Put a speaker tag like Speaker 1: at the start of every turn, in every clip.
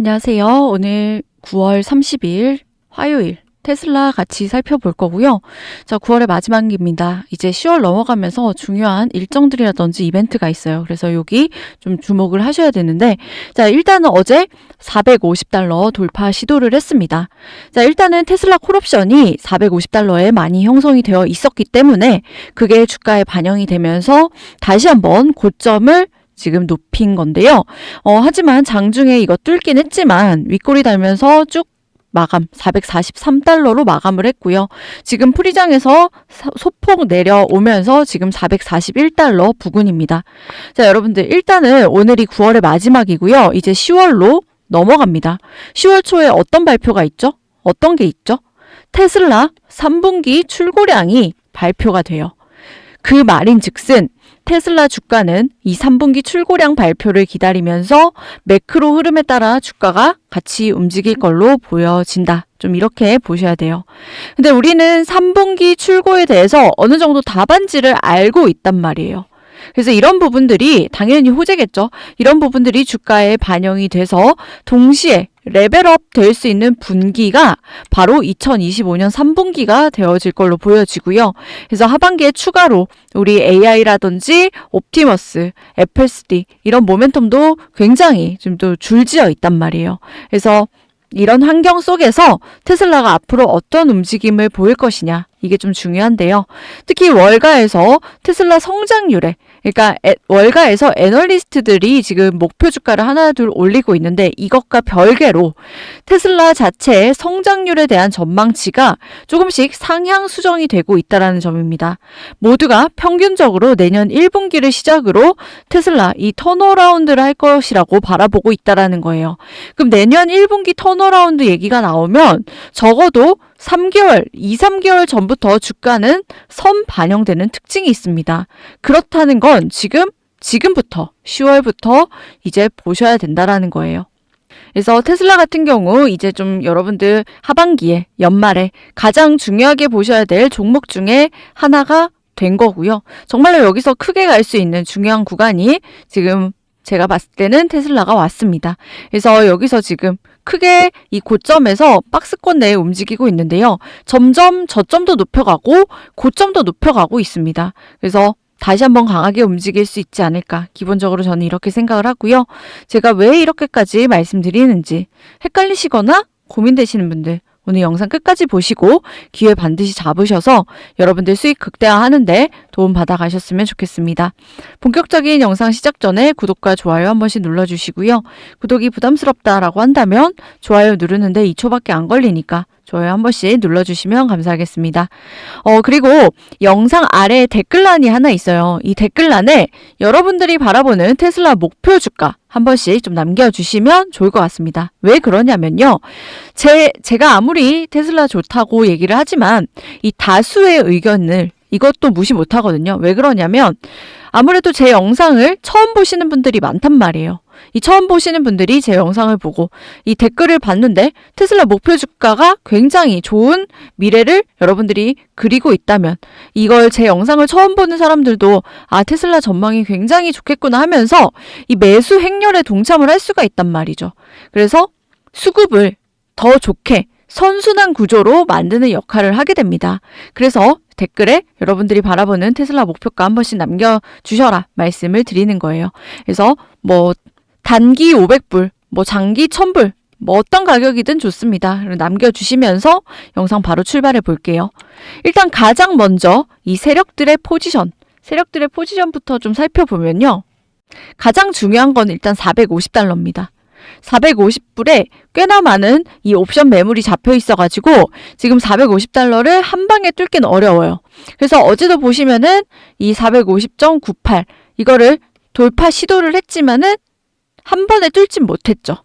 Speaker 1: 안녕하세요. 오늘 9월 30일 화요일 테슬라 같이 살펴볼 거고요. 자, 9월의 마지막입니다. 이제 10월 넘어가면서 중요한 일정들이라든지 이벤트가 있어요. 그래서 여기 좀 주목을 하셔야 되는데, 자, 일단은 어제 450달러 돌파 시도를 했습니다. 자, 일단은 테슬라 콜옵션이 450달러에 많이 형성이 되어 있었기 때문에 그게 주가에 반영이 되면서 다시 한번 고점을 지금 높인 건데요. 어, 하지만 장중에 이거 뚫긴 했지만 윗골이 달면서 쭉 마감 443달러로 마감을 했고요. 지금 프리장에서 사- 소폭 내려오면서 지금 441달러 부근입니다. 자, 여러분들 일단은 오늘이 9월의 마지막이고요. 이제 10월로 넘어갑니다. 10월 초에 어떤 발표가 있죠? 어떤 게 있죠? 테슬라 3분기 출고량이 발표가 돼요. 그 말인 즉슨 테슬라 주가는 이 3분기 출고량 발표를 기다리면서 매크로 흐름에 따라 주가가 같이 움직일 걸로 보여진다. 좀 이렇게 보셔야 돼요. 근데 우리는 3분기 출고에 대해서 어느 정도 답안지를 알고 있단 말이에요. 그래서 이런 부분들이 당연히 호재겠죠. 이런 부분들이 주가에 반영이 돼서 동시에 레벨업 될 수 있는 분기가 바로 2025년 3분기가 되어질 걸로 보여지고요. 그래서 하반기에 추가로 우리 AI라든지 옵티머스, FSD 이런 모멘텀도 굉장히 좀또 줄지어 있단 말이에요. 그래서 이런 환경 속에서 테슬라가 앞으로 어떤 움직임을 보일 것이냐 이게 좀 중요한데요. 특히 월가에서 테슬라 성장률에 그러니까 에- 월가에서 애널리스트들이 지금 목표 주가를 하나 둘 올리고 있는데 이것과 별개로 테슬라 자체의 성장률에 대한 전망치가 조금씩 상향 수정이 되고 있다라는 점입니다. 모두가 평균적으로 내년 1분기를 시작으로 테슬라 이 턴어라운드를 할 것이라고 바라보고 있다라는 거예요. 그럼 내년 1분기 턴어라운드 얘기가 나오면 적어도 3개월, 2, 3개월 전부터 주가는 선 반영되는 특징이 있습니다. 그렇다는 건 지금, 지금부터, 10월부터 이제 보셔야 된다라는 거예요. 그래서 테슬라 같은 경우 이제 좀 여러분들 하반기에 연말에 가장 중요하게 보셔야 될 종목 중에 하나가 된 거고요. 정말로 여기서 크게 갈 수 있는 중요한 구간이 지금 제가 봤을 때는 테슬라가 왔습니다. 그래서 여기서 지금 크게 이 고점에서 박스권 내에 움직이고 있는데요. 점점 저점도 높여가고 고점도 높여가고 있습니다. 그래서 다시 한번 강하게 움직일 수 있지 않을까. 기본적으로 저는 이렇게 생각을 하고요. 제가 왜 이렇게까지 말씀드리는지 헷갈리시거나 고민되시는 분들 오늘 영상 끝까지 보시고 기회 반드시 잡으셔서 여러분들 수익 극대화하는데 도움 받아 가셨으면 좋겠습니다. 본격적인 영상 시작 전에 구독과 좋아요 한 번씩 눌러주시고요. 구독이 부담스럽다라고 한다면 좋아요 누르는데 2초밖에 안 걸리니까 좋아요 한 번씩 눌러주시면 감사하겠습니다. 어, 그리고 영상 아래에 댓글란이 하나 있어요. 이 댓글란에 여러분들이 바라보는 테슬라 목표 주가 한 번씩 좀 남겨주시면 좋을 것 같습니다. 왜 그러냐면요. 제, 제가 아무리 테슬라 좋다고 얘기를 하지만 이 다수의 의견을 이것도 무시 못 하거든요. 왜 그러냐면 아무래도 제 영상을 처음 보시는 분들이 많단 말이에요. 이 처음 보시는 분들이 제 영상을 보고 이 댓글을 봤는데 테슬라 목표 주가가 굉장히 좋은 미래를 여러분들이 그리고 있다면 이걸 제 영상을 처음 보는 사람들도 아 테슬라 전망이 굉장히 좋겠구나 하면서 이 매수 행렬에 동참을 할 수가 있단 말이죠. 그래서 수급을 더 좋게 선순환 구조로 만드는 역할을 하게 됩니다. 그래서 댓글에 여러분들이 바라보는 테슬라 목표가 한 번씩 남겨주셔라 말씀을 드리는 거예요. 그래서 뭐 단기 500불, 뭐 장기 1000불, 뭐 어떤 가격이든 좋습니다. 남겨주시면서 영상 바로 출발해 볼게요. 일단 가장 먼저 이 세력들의 포지션, 세력들의 포지션부터 좀 살펴보면요. 가장 중요한 건 일단 450달러입니다. 450불에 꽤나 많은 이 옵션 매물이 잡혀 있어가지고 지금 450달러를 한 방에 뚫긴 어려워요. 그래서 어제도 보시면은 이 450.98 이거를 돌파 시도를 했지만은 한 번에 뚫진 못했죠.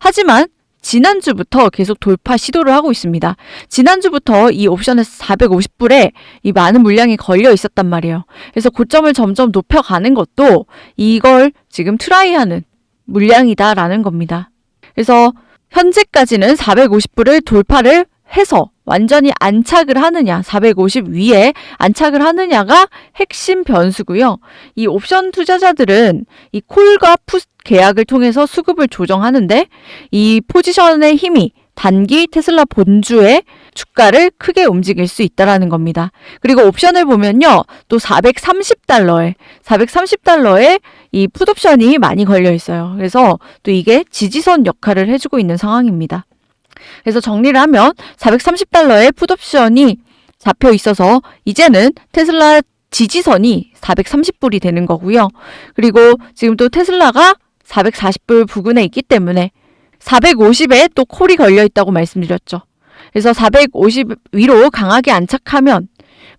Speaker 1: 하지만 지난주부터 계속 돌파 시도를 하고 있습니다. 지난주부터 이 옵션에서 450불에 이 많은 물량이 걸려 있었단 말이에요. 그래서 고점을 점점 높여가는 것도 이걸 지금 트라이하는 물량이다라는 겁니다. 그래서 현재까지는 450불을 돌파를 해서 완전히 안착을 하느냐, 450 위에 안착을 하느냐가 핵심 변수고요. 이 옵션 투자자들은 이 콜과 푸스 계약을 통해서 수급을 조정하는데 이 포지션의 힘이 단기 테슬라 본주의 주가를 크게 움직일 수 있다라는 겁니다. 그리고 옵션을 보면요. 또 430달러에 430달러에 이 풋옵션이 많이 걸려 있어요. 그래서 또 이게 지지선 역할을 해주고 있는 상황입니다. 그래서 정리를 하면 430달러의 풋옵션이 잡혀 있어서 이제는 테슬라 지지선이 430불이 되는 거고요. 그리고 지금 또 테슬라가 440불 부근에 있기 때문에 450에 또 콜이 걸려 있다고 말씀드렸죠. 그래서 450 위로 강하게 안착하면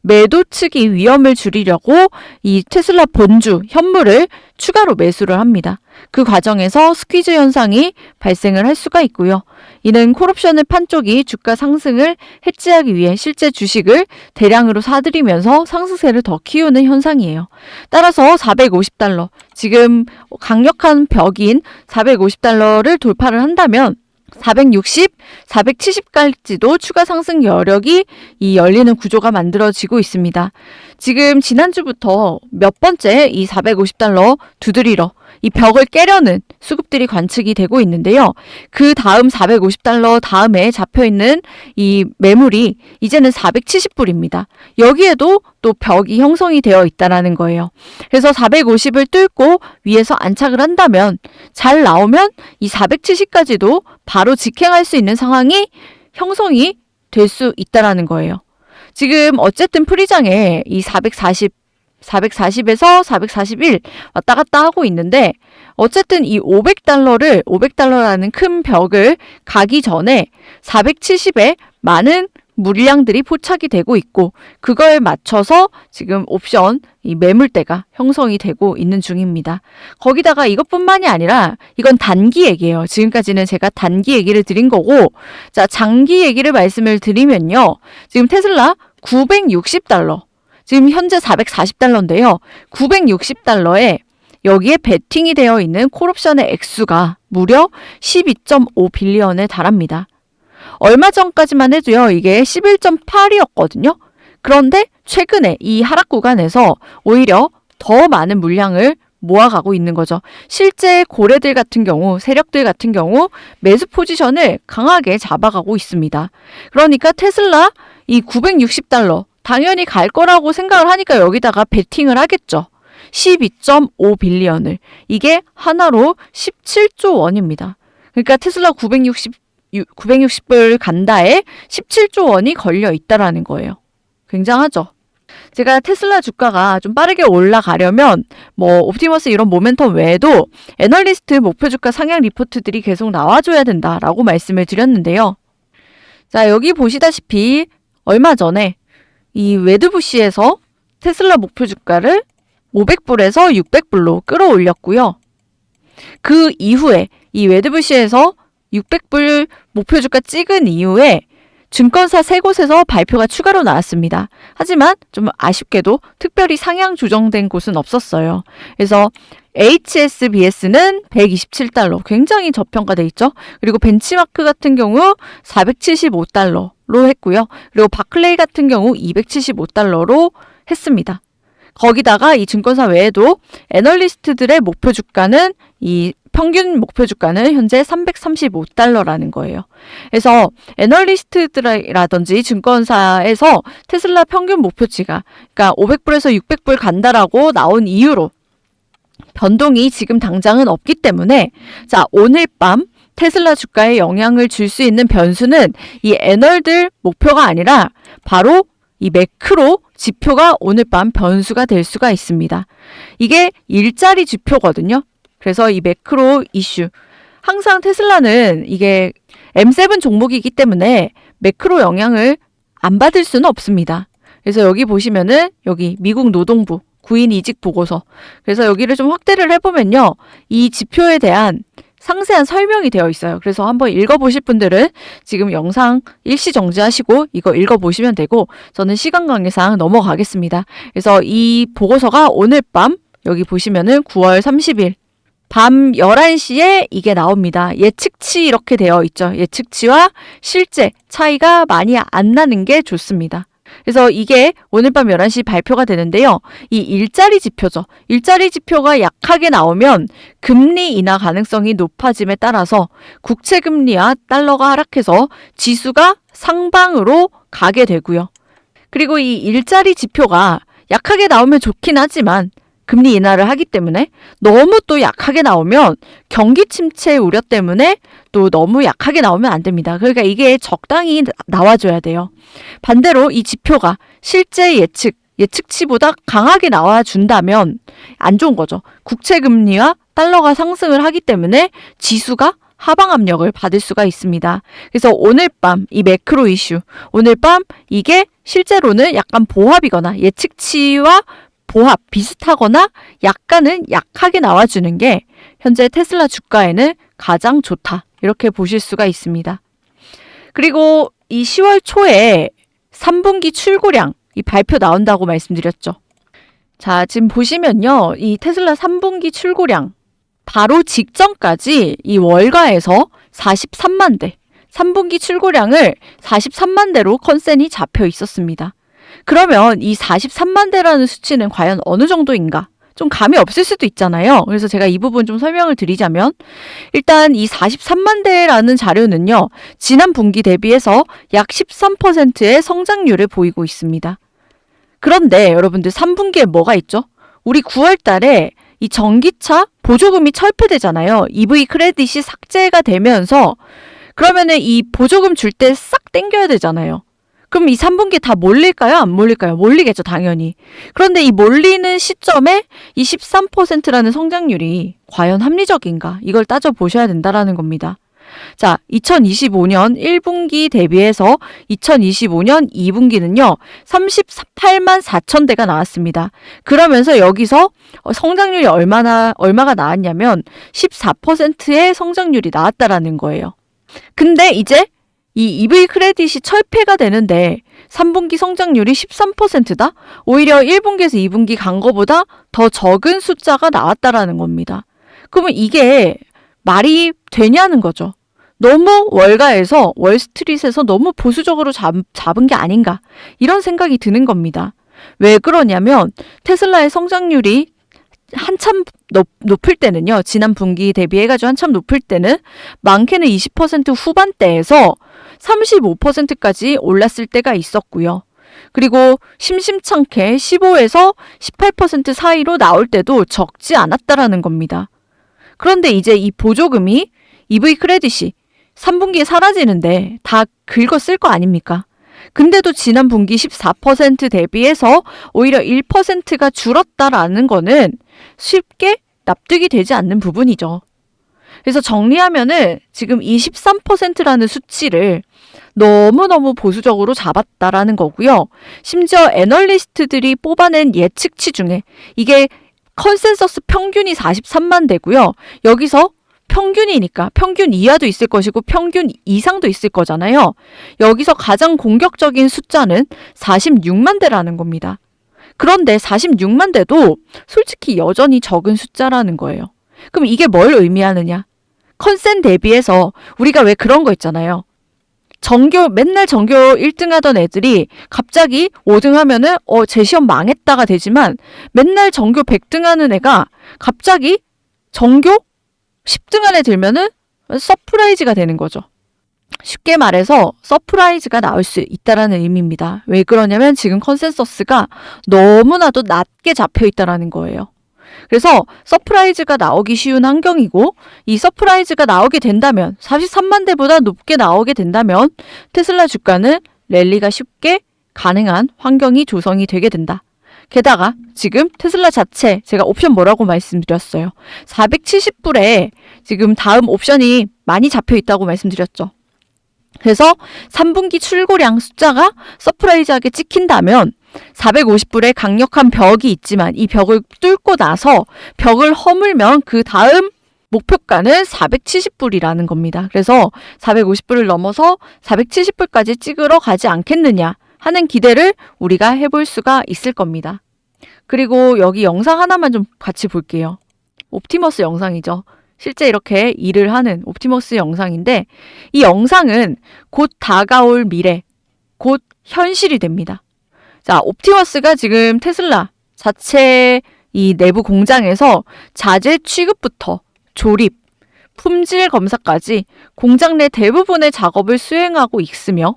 Speaker 1: 매도 측이 위험을 줄이려고 이 테슬라 본주 현물을 추가로 매수를 합니다. 그 과정에서 스퀴즈 현상이 발생을 할 수가 있고요. 이는 콜옵션을 판 쪽이 주가 상승을 해지하기 위해 실제 주식을 대량으로 사들이면서 상승세를 더 키우는 현상이에요. 따라서 450달러, 지금 강력한 벽인 450달러를 돌파를 한다면 460, 470까지도 추가 상승 여력이 이 열리는 구조가 만들어지고 있습니다. 지금 지난주부터 몇 번째 이 450달러 두드리러 이 벽을 깨려는 수급들이 관측이 되고 있는데요. 그 다음 450달러 다음에 잡혀 있는 이 매물이 이제는 470불입니다. 여기에도 또 벽이 형성이 되어 있다라는 거예요. 그래서 450을 뚫고 위에서 안착을 한다면 잘 나오면 이 470까지도 바로 직행할 수 있는 상황이 형성이 될 수 있다라는 거예요. 지금 어쨌든 프리장에 이 440, 440에서 441 왔다 갔다 하고 있는데 어쨌든 이 500달러를 500달러라는 큰 벽을 가기 전에 470에 많은 물량들이 포착이 되고 있고 그거에 맞춰서 지금 옵션 이 매물대가 형성이 되고 있는 중입니다. 거기다가 이것뿐만이 아니라 이건 단기 얘기예요. 지금까지는 제가 단기 얘기를 드린 거고 자 장기 얘기를 말씀을 드리면요. 지금 테슬라 960달러 지금 현재 440달러인데요. 960달러에 여기에 베팅이 되어 있는 콜옵션의 액수가 무려 12.5 빌리언에 달합니다. 얼마 전까지만 해도요, 이게 11.8이었거든요. 그런데 최근에 이 하락 구간에서 오히려 더 많은 물량을 모아가고 있는 거죠. 실제 고래들 같은 경우, 세력들 같은 경우 매수 포지션을 강하게 잡아가고 있습니다. 그러니까 테슬라 이 960달러 당연히 갈 거라고 생각을 하니까 여기다가 베팅을 하겠죠. 12.5 빌리언을. 이게 하나로 17조 원입니다. 그러니까 테슬라 960 960불 간다에 17조 원이 걸려 있다라는 거예요. 굉장하죠. 제가 테슬라 주가가 좀 빠르게 올라가려면 뭐 옵티머스 이런 모멘텀 외에도 애널리스트 목표 주가 상향 리포트들이 계속 나와줘야 된다라고 말씀을 드렸는데요. 자 여기 보시다시피 얼마 전에 이 웨드부시에서 테슬라 목표 주가를 500불에서 600불로 끌어올렸고요. 그 이후에 이 웨드부시에서 600불 목표 주가 찍은 이후에 증권사 세 곳에서 발표가 추가로 나왔습니다. 하지만 좀 아쉽게도 특별히 상향 조정된 곳은 없었어요. 그래서 HSBS는 127달러, 굉장히 저평가돼 있죠. 그리고 벤치마크 같은 경우 475달러로 했고요. 그리고 바클레이 같은 경우 275달러로 했습니다. 거기다가 이 증권사 외에도 애널리스트들의 목표 주가는 이 평균 목표 주가는 현재 335달러라는 거예요. 그래서 애널리스트들이라든지 증권사에서 테슬라 평균 목표치가 그러니까 500불에서 600불 간다라고 나온 이유로 변동이 지금 당장은 없기 때문에 자, 오늘 밤 테슬라 주가에 영향을 줄 수 있는 변수는 이 애널들 목표가 아니라 바로 이 매크로 지표가 오늘 밤 변수가 될 수가 있습니다. 이게 일자리 지표거든요. 그래서 이 매크로 이슈. 항상 테슬라는 이게 M7 종목이기 때문에 매크로 영향을 안 받을 수는 없습니다. 그래서 여기 보시면은 여기 미국 노동부 구인 이직 보고서. 그래서 여기를 좀 확대를 해보면요. 이 지표에 대한 상세한 설명이 되어 있어요. 그래서 한번 읽어보실 분들은 지금 영상 일시 정지하시고 이거 읽어보시면 되고 저는 시간 관계상 넘어가겠습니다. 그래서 이 보고서가 오늘 밤 여기 보시면은 9월 30일 밤 11시에 이게 나옵니다. 예측치 이렇게 되어 있죠. 예측치와 실제 차이가 많이 안 나는 게 좋습니다. 그래서 이게 오늘 밤 11시 발표가 되는데요. 이 일자리 지표죠. 일자리 지표가 약하게 나오면 금리 인하 가능성이 높아짐에 따라서 국채 금리와 달러가 하락해서 지수가 상방으로 가게 되고요. 그리고 이 일자리 지표가 약하게 나오면 좋긴 하지만 금리 인하를 하기 때문에 너무 또 약하게 나오면 경기 침체 우려 때문에 또 너무 약하게 나오면 안 됩니다. 그러니까 이게 적당히 나- 나와줘야 돼요. 반대로 이 지표가 실제 예측, 예측치보다 강하게 나와준다면 안 좋은 거죠. 국채 금리와 달러가 상승을 하기 때문에 지수가 하방 압력을 받을 수가 있습니다. 그래서 오늘 밤 이 매크로 이슈, 오늘 밤 이게 실제로는 약간 보합이거나 예측치와 보합 비슷하거나 약간은 약하게 나와주는 게 현재 테슬라 주가에는 가장 좋다. 이렇게 보실 수가 있습니다. 그리고 이 10월 초에 3분기 출고량 이 발표 나온다고 말씀드렸죠. 자, 지금 보시면요. 이 테슬라 3분기 출고량 바로 직전까지 이 월가에서 43만 대, 3분기 출고량을 43만 대로 컨센이 잡혀 있었습니다. 그러면 이 43만 대라는 수치는 과연 어느 정도인가? 좀 감이 없을 수도 있잖아요. 그래서 제가 이 부분 좀 설명을 드리자면 일단 이 43만 대라는 자료는요. 지난 분기 대비해서 약 13%의 성장률을 보이고 있습니다. 그런데 여러분들 3분기에 뭐가 있죠? 우리 9월 달에 이 전기차 보조금이 철폐되잖아요. EV 크레딧이 삭제가 되면서 그러면은 이 보조금 줄 때 싹 땡겨야 되잖아요. 그럼 이 3분기 다 몰릴까요? 안 몰릴까요? 몰리겠죠, 당연히. 그런데 이 몰리는 시점에 이 13%라는 성장률이 과연 합리적인가? 이걸 따져보셔야 된다라는 겁니다. 자, 2025년 1분기 대비해서 2025년 2분기는요, 38만 4천 대가 나왔습니다. 그러면서 여기서 어, 성장률이 얼마나, 얼마가 나왔냐면 14%의 성장률이 나왔다라는 거예요. 근데 이제 이 EV 크레딧이 철폐가 되는데 3분기 성장률이 13%다? 오히려 1분기에서 2분기 간 거보다 더 적은 숫자가 나왔다라는 겁니다. 그러면 이게 말이 되냐는 거죠. 너무 월가에서 월스트릿에서 너무 보수적으로 잡, 잡은 게 아닌가 이런 생각이 드는 겁니다. 왜 그러냐면 테슬라의 성장률이 한참 높, 높을 때는요. 지난 분기 대비해가지고 한참 높을 때는 많게는 20% 후반대에서 35%까지 올랐을 때가 있었고요. 그리고 심심찮게 15에서 18% 사이로 나올 때도 적지 않았다라는 겁니다. 그런데 이제 이 보조금이 EV 크레딧이 3분기에 사라지는데 다 긁어 쓸 거 아닙니까? 근데도 지난 분기 14% 대비해서 오히려 1%가 줄었다라는 거는 쉽게 납득이 되지 않는 부분이죠. 그래서 정리하면은 지금 이 13%라는 수치를 너무너무 보수적으로 잡았다라는 거고요. 심지어 애널리스트들이 뽑아낸 예측치 중에 이게 컨센서스 평균이 43만 대고요. 여기서 평균이니까 평균 이하도 있을 것이고 평균 이상도 있을 거잖아요. 여기서 가장 공격적인 숫자는 46만 대라는 겁니다. 그런데 46만 대도 솔직히 여전히 적은 숫자라는 거예요. 그럼 이게 뭘 의미하느냐? 컨센 대비해서 우리가 왜 그런 거 있잖아요. 전교 맨날 전교 1등 하던 애들이 갑자기 5등 하면은 어 제 시험 망했다가 되지만 맨날 전교 100등 하는 애가 갑자기 전교 10등 안에 들면은 서프라이즈가 되는 거죠. 쉽게 말해서 서프라이즈가 나올 수 있다라는 의미입니다. 왜 그러냐면 지금 컨센서스가 너무나도 낮게 잡혀 있다라는 거예요. 그래서 서프라이즈가 나오기 쉬운 환경이고 이 서프라이즈가 나오게 된다면 43만 대보다 높게 나오게 된다면 테슬라 주가는 랠리가 쉽게 가능한 환경이 조성이 되게 된다. 게다가 지금 테슬라 자체 제가 옵션 뭐라고 말씀드렸어요. 470불에 지금 다음 옵션이 많이 잡혀 있다고 말씀드렸죠. 그래서 3분기 출고량 숫자가 서프라이즈하게 찍힌다면 450불의 강력한 벽이 있지만 이 벽을 뚫고 나서 벽을 허물면 그 다음 목표가는 470불이라는 겁니다. 그래서 450불을 넘어서 470불까지 찍으러 가지 않겠느냐 하는 기대를 우리가 해볼 수가 있을 겁니다. 그리고 여기 영상 하나만 좀 같이 볼게요. 옵티머스 영상이죠. 실제 이렇게 일을 하는 옵티머스 영상인데 이 영상은 곧 다가올 미래, 곧 현실이 됩니다. 자, 옵티머스가 지금 테슬라 자체 이 내부 공장에서 자재 취급부터 조립, 품질 검사까지 공장 내 대부분의 작업을 수행하고 있으며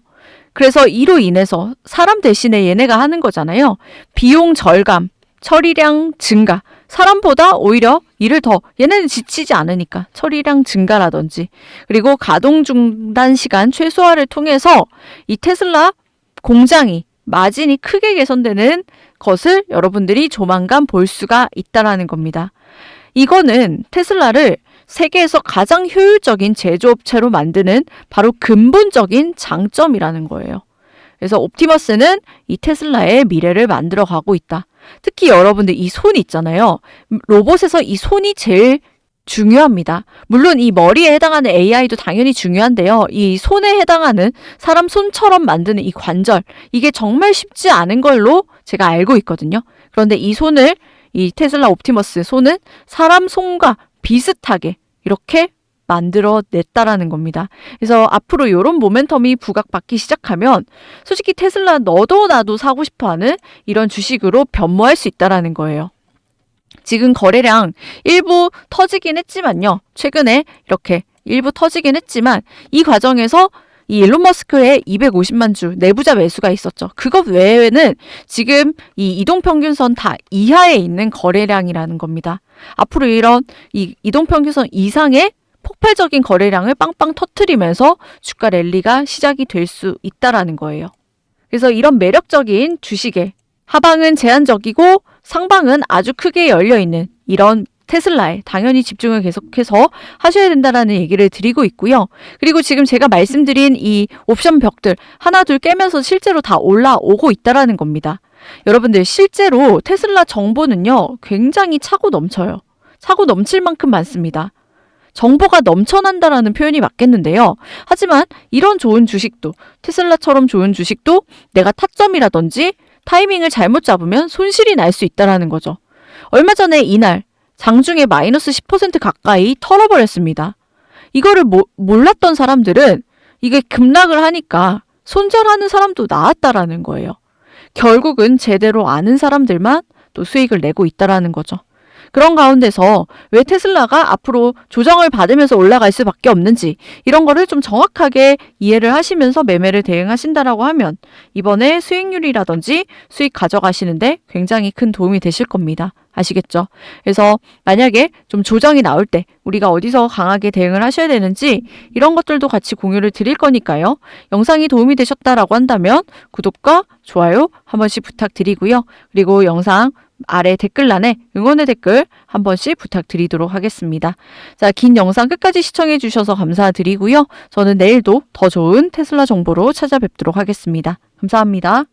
Speaker 1: 그래서 이로 인해서 사람 대신에 얘네가 하는 거잖아요. 비용 절감, 처리량 증가, 사람보다 오히려 일을 더 얘네는 지치지 않으니까 처리량 증가라든지 그리고 가동 중단 시간 최소화를 통해서 이 테슬라 공장이 마진이 크게 개선되는 것을 여러분들이 조만간 볼 수가 있다라는 겁니다. 이거는 테슬라를 세계에서 가장 효율적인 제조업체로 만드는 바로 근본적인 장점이라는 거예요. 그래서 옵티머스는 이 테슬라의 미래를 만들어 가고 있다. 특히 여러분들 이 손 있잖아요. 로봇에서 이 손이 제일 중요합니다. 물론 이 머리에 해당하는 AI도 당연히 중요한데요. 이 손에 해당하는 사람 손처럼 만드는 이 관절, 이게 정말 쉽지 않은 걸로 제가 알고 있거든요. 그런데 이 손을, 이 테슬라 옵티머스 손은 사람 손과 비슷하게 이렇게 만들어 냈다라는 겁니다. 그래서 앞으로 이런 모멘텀이 부각받기 시작하면 솔직히 테슬라 너도 나도 사고 싶어 하는 이런 주식으로 변모할 수 있다라는 거예요. 지금 거래량 일부 터지긴 했지만요. 최근에 이렇게 일부 터지긴 했지만 이 과정에서 이 일론 머스크의 250만 주 내부자 매수가 있었죠. 그것 외에는 지금 이 이동 평균선 다 이하에 있는 거래량이라는 겁니다. 앞으로 이런 이 이동 평균선 이상의 폭발적인 거래량을 빵빵 터트리면서 주가 랠리가 시작이 될 수 있다라는 거예요. 그래서 이런 매력적인 주식에 하방은 제한적이고 상방은 아주 크게 열려 있는 이런 테슬라에 당연히 집중을 계속해서 하셔야 된다라는 얘기를 드리고 있고요. 그리고 지금 제가 말씀드린 이 옵션 벽들 하나 둘 깨면서 실제로 다 올라오고 있다라는 겁니다. 여러분들 실제로 테슬라 정보는요 굉장히 차고 넘쳐요. 차고 넘칠 만큼 많습니다. 정보가 넘쳐난다라는 표현이 맞겠는데요. 하지만 이런 좋은 주식도 테슬라처럼 좋은 주식도 내가 타점이라든지 타이밍을 잘못 잡으면 손실이 날 수 있다라는 거죠. 얼마 전에 이날 장중에 마이너스 10% 가까이 털어버렸습니다. 이거를 모, 몰랐던 사람들은 이게 급락을 하니까 손절하는 사람도 나왔다라는 거예요. 결국은 제대로 아는 사람들만 또 수익을 내고 있다라는 거죠. 그런 가운데서 왜 테슬라가 앞으로 조정을 받으면서 올라갈 수밖에 없는지 이런 거를 좀 정확하게 이해를 하시면서 매매를 대응하신다라고 하면 이번에 수익률이라든지 수익 가져가시는데 굉장히 큰 도움이 되실 겁니다. 아시겠죠? 그래서 만약에 좀 조정이 나올 때 우리가 어디서 강하게 대응을 하셔야 되는지 이런 것들도 같이 공유를 드릴 거니까요. 영상이 도움이 되셨다라고 한다면 구독과 좋아요 한 번씩 부탁드리고요. 그리고 영상 아래 댓글란에 응원의 댓글 한 번씩 부탁드리도록 하겠습니다. 자, 긴 영상 끝까지 시청해 주셔서 감사드리고요. 저는 내일도 더 좋은 테슬라 정보로 찾아뵙도록 하겠습니다. 감사합니다.